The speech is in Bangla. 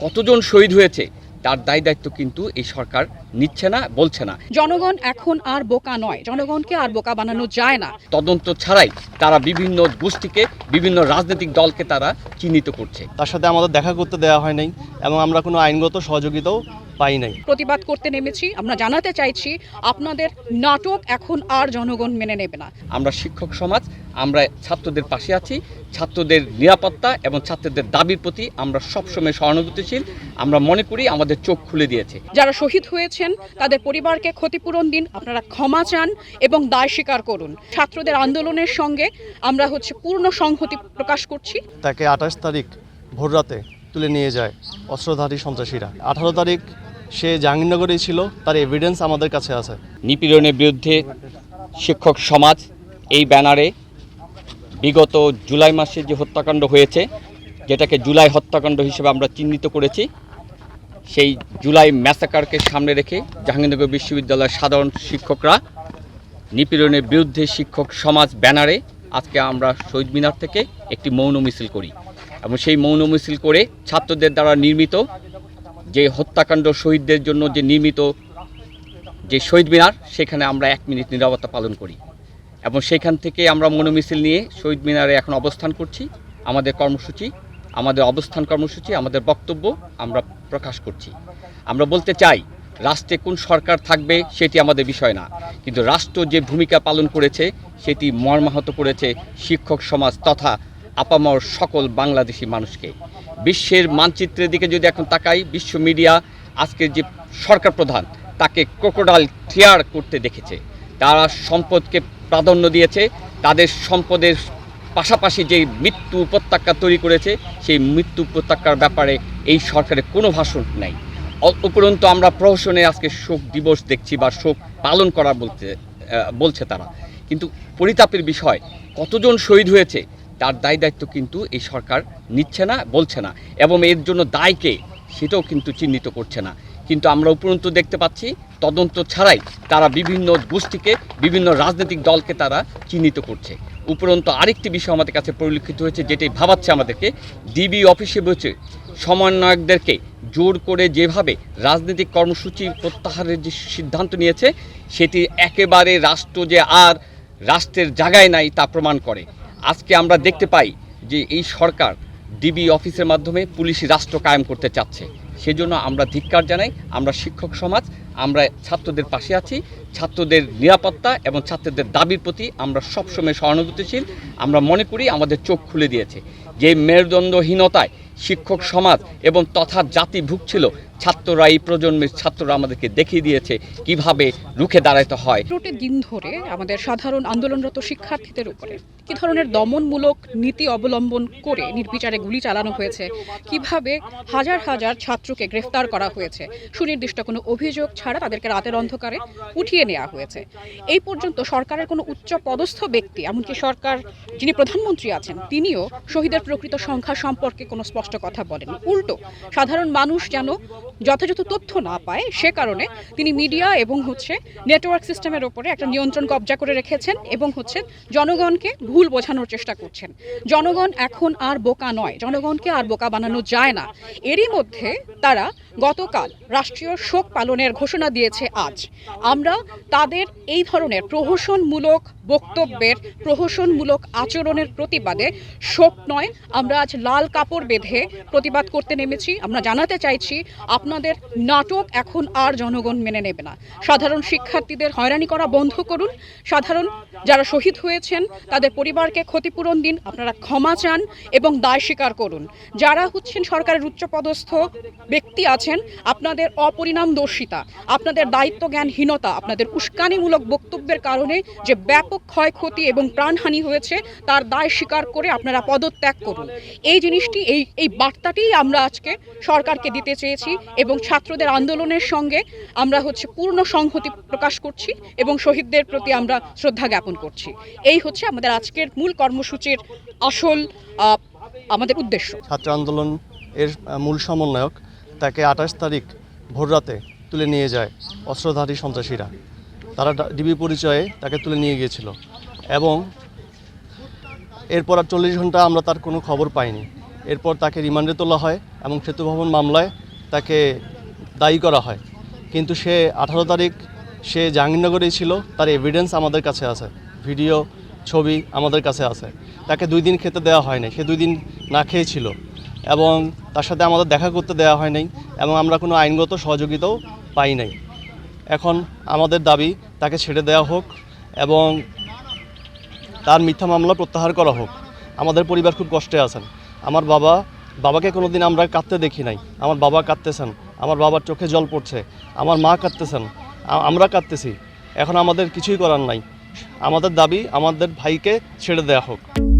কতজন শহীদ হয়েছে তার দায় দায়িত্ব কিন্তু এই সরকার নিচ্ছে না বলছে না। জনগণ এখন আর বোকা নয়। জনগণকে আর বোকা বানানো যায় না। তদন্ত ছাড়াই তারা বিভিন্ন গোষ্ঠীকে বিভিন্ন রাজনৈতিক দলকে তারা চিহ্নিত করছে। তার সাথে আমাদের দেখা করতে দেওয়া হয় নাই এবং আমরা কোনো আইনগত সহযোগিতাও পাই নাই। প্রতিবাদ করতে নেমেছি। আমরা জানাতে চাইছি আপনাদের নাটক এখন আর জনগণ মেনে নেবে না। আমরা শিক্ষক সমাজ আমরা ছাত্রদের পাশে আছি। ছাত্রদের নিরাপত্তা এবং ছাত্রদের দাবির প্রতি আমরা সবসময় সহানুভূতিশীল। আমরা মনে করি আমাদের চোখ খুলে দিয়েছে। যারা শহীদ হয়েছেন তাদের পরিবারকে ক্ষতিপূরণ দিন আপনারা ক্ষমা চান এবং দায় স্বীকার করুন। ছাত্রদের আন্দোলনের সঙ্গে আমরা হচ্ছে পূর্ণ সংহতি প্রকাশ করছি। তাকে আঠাশ তারিখ ভোররাতে তুলে নিয়ে যায় অস্ত্রধারী সন্ত্রাসীরা। আঠারো তারিখ সে জাহাঙ্গীরনগরেই ছিল, তার এভিডেন্স আমাদের কাছে আছে। নিপীড়নের বিরুদ্ধে শিক্ষক সমাজ এই ব্যানারে বিগত জুলাই মাসে যে হত্যাকাণ্ড হয়েছে, যেটাকে জুলাই হত্যাকাণ্ড হিসেবে আমরা চিহ্নিত করেছি, সেই জুলাই ম্যাসাকারকে সামনে রেখে জাহাঙ্গীরনগর বিশ্ববিদ্যালয়ের সাধারণ শিক্ষকরা নিপীড়নের বিরুদ্ধে শিক্ষক সমাজ ব্যানারে আজকে আমরা শহীদ মিনার থেকে একটি মৌন মিছিল করি। এবং সেই মৌন মিছিল করে ছাত্রদের দ্বারা নির্মিত যে হত্যাকাণ্ড শহীদদের জন্য যে নির্মিত যে শহীদ মিনার, সেখানে আমরা এক মিনিট নিরাপত্তা পালন করি। এবং সেখান থেকে আমরা মনোমিছিল নিয়ে শহীদ মিনারে এখন অবস্থান করছি। আমাদের কর্মসূচি, আমাদের অবস্থান কর্মসূচি, আমাদের বক্তব্য আমরা প্রকাশ করছি। আমরা বলতে চাই, রাষ্ট্রে কোন সরকার থাকবে সেটি আমাদের বিষয় না। কিন্তু রাষ্ট্র যে ভূমিকা পালন করেছে, সেটি মর্মাহত করেছে শিক্ষক সমাজ তথা আপামর সকল বাংলাদেশি মানুষকে। বিশ্বের মানচিত্রের দিকে যদি এখন তাকাই, বিশ্ব মিডিয়া আজকের যে সরকার প্রধান, তাকে ক্রোকোডাইল টিয়ার করতে দেখেছে। তারা সম্পদকে প্রাধান্য দিয়েছে, তাদের সম্পদের পাশাপাশি যে মৃত্যু উপত্যকা তৈরি করেছে, সেই মৃত্যু উপত্যকার ব্যাপারে এই সরকারের কোনো ভাষণ নাই। উপরন্তু আমরা প্রহসনে আজকে শোক দিবস দেখছি বা শোক পালন করা বলতে বলছে তারা। কিন্তু পরিতাপের বিষয়, কতজন শহীদ হয়েছে তার দায় দায়িত্ব কিন্তু এই সরকার নিচ্ছে না, বলছে না। এবং এর জন্য দায়কে সেটাও কিন্তু চিহ্নিত করছে না। কিন্তু আমরা উপরন্তু দেখতে পাচ্ছি, তদন্ত ছাড়াই তারা বিভিন্ন গোষ্ঠীকে, বিভিন্ন রাজনৈতিক দলকে তারা চিহ্নিত করছে। উপরন্তু আরেকটি বিষয় আমাদের কাছে পরিলক্ষিত হয়েছে যেটি ভাবাচ্ছে আমাদেরকে, ডিবি অফিসে বসে সমন্বয়কদেরকে জোর করে যেভাবে রাজনৈতিক কর্মসূচি প্রত্যাহারের যে সিদ্ধান্ত নিয়েছে, সেটি একেবারে রাষ্ট্র যে আর, রাষ্ট্রের জায়গায় নাই তা প্রমাণ করে। আজকে আমরা দেখতে পাই যে এই সরকার ডিবি অফিসের মাধ্যমে পুলিশি রাষ্ট্র কায়েম করতে চাচ্ছে। সেজন্য আমরা ধিক্কার জানাই, আমরা শিক্ষক সমাজ, আমরা ছাত্রদের পাশে আছি। ছাত্রদের নিরাপত্তা এবং ছাত্রদের দাবির প্রতি আমরা সবসময় সহানুভূতিশীল। আমরা মনে করি আমাদের চোখ খুলে দিয়েছে যে মেরুদণ্ডহীনতায় শিক্ষক সমাজ এবং তথা জাতি ভুগছিল ছাত্ররা, এই প্রজন্মের ছাত্ররা আমাদেরকে দেখিয়ে দিয়েছে কীভাবে রুখে দাঁড়াতে হয়। পনেরোটি দিন ধরে আমাদের সাধারণ আন্দোলনরত শিক্ষার্থীদের উপরে কি ধরনের দমনমূলক নীতি অবলম্বন করে নির্বিচারে গুলি চালানো হয়েছে? কীভাবে হাজার হাজার ছাত্রকে গ্রেফতার করা হয়েছে? সুনির্দিষ্ট কোনো অভিযোগ ছাড়া তাদেরকে রাতের অন্ধকারে উঠিয়ে নেওয়া হয়েছে। এই পর্যন্ত সরকারের কোনো উচ্চ পদস্থ ব্যক্তি, এমনকি সরকার যিনি প্রধানমন্ত্রী আছেন, তিনিও শহীদের প্রকৃত সংখ্যা সম্পর্কে কোনো স্পষ্ট কথা বলেননি। উল্টো, সাধারণ মানুষ যেন যথাযথ তথ্য না পায়, সে কারণে তিনি মিডিয়া এবং হচ্ছে নেটওয়ার্ক সিস্টেমের ওপরে একটা নিয়ন্ত্রণ কবজা করে রেখেছেন এবং হচ্ছে জনগণকে ভুল বোঝানোর চেষ্টা করছেন। জনগণ এখন আর বোকা নয়, জনগণকে আর বোকা বানানো যায় না। এরই মধ্যে তারা গতকাল রাষ্ট্রীয় শোক পালনের ঘোষণা দিয়েছে আজ। আমরা তাদের এই ধরনের প্রহসনমূলক বক্তব্যের প্রহসনমূলক আচরণের প্রতিবাদে শোক নয়। আমরা আজ লাল কাপড় বেঁধে প্রতিবাদ করতে নেমেছি। আমরা জানাতে চাইছি, আপনাদের নাটক এখন আর জনগণ মেনে নেবে না। সাধারণ শিক্ষার্থীদের হয়রানি করা বন্ধ করুন। সাধারণ যারা শহীদ হয়েছেন, তাদের পরিবারকে ক্ষতিপূরণ দিন। আপনারা ক্ষমা চান এবং দায় স্বীকার করুন। যারা হচ্ছেন সরকারের উচ্চপদস্থ ব্যক্তি আছেন, আপনাদের অপরিণামদর্শিতা, আপনাদের দায়িত্ব জ্ঞানহীনতা আপনাদের উস্কানিমূলক বক্তব্যের কারণে যে ব্যাপক ক্ষয়ক্ষতি এবং প্রাণহানি হয়েছে, তার দায় স্বীকার করে আপনারা পদত্যাগ করুন। এই জিনিসটি, এই এই বার্তাটি আমরা আজকে সরকারকে দিতে চেয়েছি এবং ছাত্রদের আন্দোলনের সঙ্গে আমরা হচ্ছে পূর্ণ সংহতি প্রকাশ করছি এবং শহীদদের প্রতি আমরা শ্রদ্ধা জ্ঞাপন করছি। এই হচ্ছে আমাদের আজকের মূল কর্মসূচির আসল আমাদের উদ্দেশ্য। ছাত্র আন্দোলন এর মূল সমন্বয়ক তাকে আঠাশ তারিখ ভোররাতে তুলে নিয়ে যায় অস্ত্রধারী সন্ত্রাসীরা। তারা ডিবি পরিচয়ে তাকে তুলে নিয়ে গিয়েছিল। এবং এরপর আর চল্লিশ ঘণ্টা আমরা তার কোনো খবর পাইনি। এরপর তাকে রিমান্ডে তোলা হয় এবং সেতু ভবন মামলায় তাকে দায়ী করা হয়। কিন্তু সে আঠারো তারিখ সে জাহাঙ্গীরনগরেই ছিল, তার এভিডেন্স আমাদের কাছে আছে ভিডিও ছবি আমাদের কাছে আছে। তাকে দুই দিন খেতে দেওয়া হয় নাই সে দুই দিন না খেয়েছিল। এবং তার সাথে আমাদের দেখা করতে দেওয়া হয় নাই এবং আমরা কোনো আইনগত সহযোগিতাও পাই নাই। এখন আমাদের দাবি তাকে ছেড়ে দেওয়া হোক এবং তার মিথ্যা মামলা প্রত্যাহার করা হোক। আমাদের পরিবার খুব কষ্টে আছেন। আমার বাবা, বাবাকে কোনো দিন আমরা কাঁদতে দেখি নাই। আমার বাবা কাঁদতেছেন। আমার বাবার চোখে জল পড়ছে। আমার মা কাঁদতেছেন। আমরা কাঁদতেছি। এখন আমাদের কিছুই করার নাই। আমাদের দাবি আমাদের ভাইকে ছেড়ে দেওয়া হোক।